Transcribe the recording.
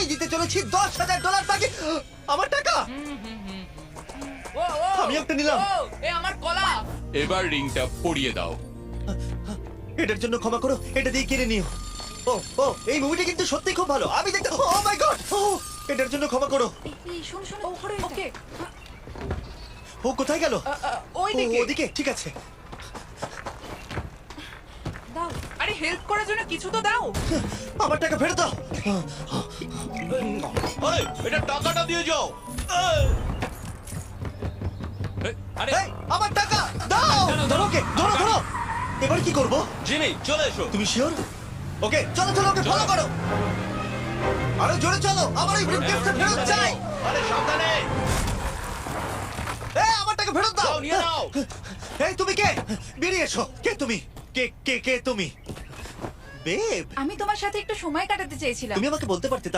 আমি দিতে চলেছি দশ হাজার ডলার তাকে আমার টাকা? ও, ও, আমি একটা নিলাম। ও, এ আমার কলা এবার রিংটা পরিয়ে দাও। এটার জন্য ক্ষমা করো এটা দিয়ে কিনে নিও। ও ও এই মুভিটা কিন্তু সত্যি খুব ভালো। আমি দেখতে ও মাই গড ও এটার জন্য ক্ষমা করো। শোন শোন ওকে। ওকে ও কোথায় গেল? ওই ও, দিকে ওদিকে ঠিক আছে। দাও। আরে হেল্প করার জন্য কিছু তো দাও। আমার টাকা ফেরত দাও। আরে এটা টাকাটা দিয়ে যাও। আরে। আমার টাকা দাও। ধরো ওকে ধরো ধরো। এবার কি করব? জিমি চলে এসো। তুমি শিওর ওকে চলো চলো ওকে ফলো করো। আরও জোরে চলো আমার এই ব্রিফকেসটা ফেরত চাই। আরে সাবধানে। এই আমার টাকা ফেরত দাও। নিয়ে নাও। এই তুমি কে? বেরিয়ে এসো। কে তুমি? কে কে কে তুমি? বেব আমি তোমার সাথে একটু সময় কাটাতে চেয়েছিলাম। তুমি আমাকে বলতে পারতে